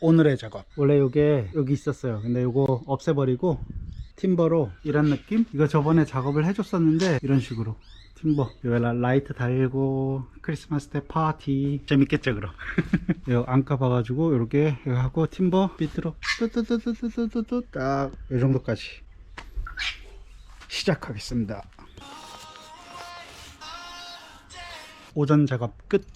오늘의 작업. 원래 요게 여기 있었어요. 근데 요거 없애버리고 팀버로 이런 느낌? 이거 저번에 작업을 해줬었는데 이런 식으로 팀버. 요 라- 라이트 달고 크리스마스 때 파티. 재밌겠죠 그럼? 요 안까 봐가지고 요렇게 하고 팀버 비트로 뚜뚜뚜뚜뚜뚜뚜 딱요 정도까지 시작하겠습니다. 오전 작업 끝.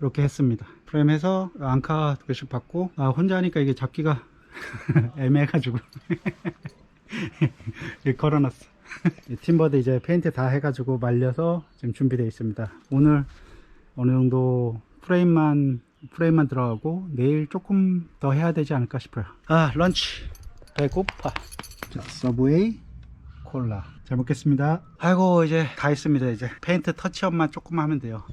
이렇게 했습니다 프레임해서 앙카 두 개씩 받고 아, 혼자 하니까 이게 잡기가 애매해가지고. 이렇게 걸어놨어. 이 팀버드 이제 페인트 다 해가지고 말려서 지금 준비되어 있습니다. 오늘 어느 정도 프레임만 프레임만 들어가고 내일 조금 더 해야 되지 않을까 싶어요. 아 런치. 배고파. 자 서브웨이 콜라. 잘 먹겠습니다. 아이고 이제 다 했습니다 이제. 페인트 터치업만 조금 하면 돼요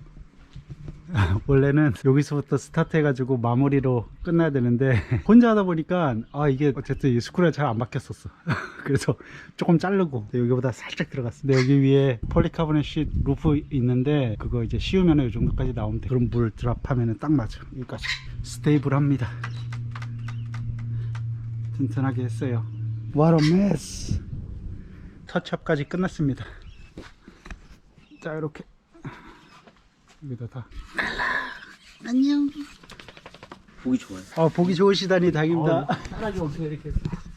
원래는 여기서부터 스타트 해가지고 마무리로 끝나야 되는데 혼자 하다 보니까 아 이게 어쨌든 이 스크루가 잘 안 박혔었어. 그래서 조금 자르고 여기보다 살짝 들어갔어 여기 위에 폴리카보네 쉿 루프 있는데 그거 이제 씌우면 이 정도까지 나오면 돼. 그럼 물 드랍하면 딱 맞아. 여기까지 스테이블 합니다. 튼튼하게 했어요. What a mess. 터치업까지 끝났습니다. 자 이렇게 여기다 다 안녕 보기 좋아요. 아 보기 좋으시다니 다행입니다 편하게 어떻게 이렇게.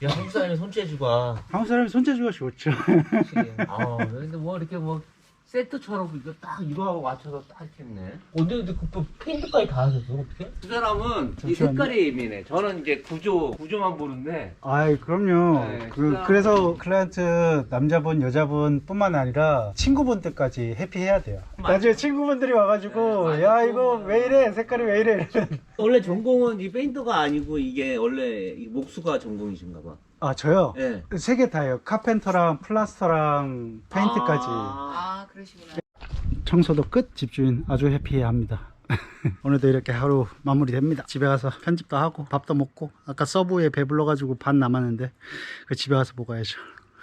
야, 한국 사람이 손재주가. 한국 사람이 손재주가 좋죠 확실히. 아, 근데 뭐 이렇게 뭐 세트처럼 이거 딱 이거하고 맞춰서 딱 이렇게 했네. 근데 근데 그 페인트까지 다 하셨어 어떻게? 그 사람은 이 잠시만요. 색깔이 예민해. 저는 이제 구조 구조만 보는데. 아이 그럼요 네, 그, 그다음- 그래서 클라이언트 남자분 여자분 뿐만 아니라 친구분들까지 해피해야 돼요 맞아. 나중에 친구분들이 와가지고 네, 야 맞아. 이거 왜 이래 색깔이 왜 이래 이러면 원래 전공은 이 페인터가 아니고 이게 원래 이 목수가 전공이신가 봐. 아 저요? 예. 세 개 다예요 카펜터랑 플라스터랑 페인트까지 아, 아 그러시구나. 청소도 끝 집주인 아주 해피해 합니다. 오늘도 이렇게 하루 마무리됩니다. 집에 가서 편집도 하고 밥도 먹고 아까 서브에 배불러 가지고 반 남았는데 그 집에 가서 먹어야죠